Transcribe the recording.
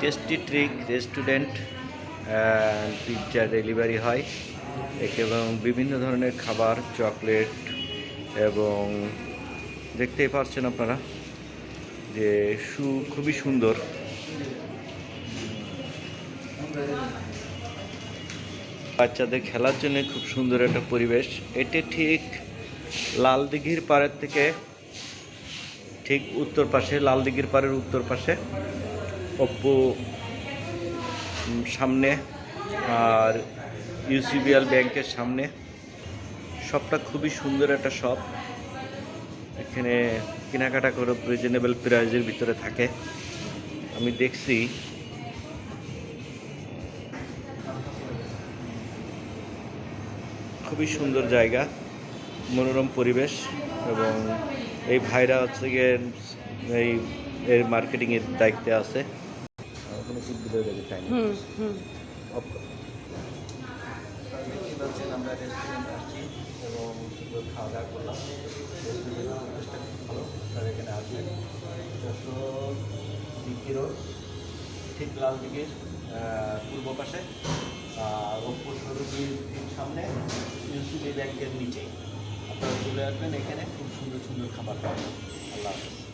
Tasty trick restaurant pizza delivery হয়। এবং বিভিন্ন ধরনের খাবার চকলেট এবং দেখতেই পাচ্ছেন আপনারা যে সু খুবই সুন্দর। বাচ্চাদের খেলার জন্য খুব সুন্দর একটা পরিবেশ। এটি ঠিক লাল দিঘির পাড়ের থেকে ঠিক উত্তর পাশে লাল দিঘির পাড়ের উত্তর পাশে। অপ্পু সামনে আর ইউসিবিএল ব্যাংকের সামনে। শপটা খুবই সুন্দর একটা শপ। এখানে কেনাকাটা করে রিজনেবল প্রাইজের ভিতরে থাকে। আমি দেখছি। খুবই সুন্দর জায়গা, মনোরম পরিবেশ এবং এই ভাইরা হচ্ছে গিয়ে এই এর মার্কেটিংয়ের দায়িত্বে আছে। কোনো দেখে টাইম হুম হুম। অফ করো। আমরা রেস্টুরেন্ট আসছি এবং সুন্দর খাওয়া দাওয়া করলাম রেস্টুরেন্টের পরিবেশটা খুব ভালো। আপনারা এখানে আসবেন রোড ঠিক লাল দিকের পূর্ব পাশে। আর ওপ্পো শোরুমের সামনে ইউসিবি ব্যাংকের নিচেই। আপনারা চলে আসবেন এখানে। খুব সুন্দর সুন্দর খাবার পাবেন। আল্লাহ হাফেজ।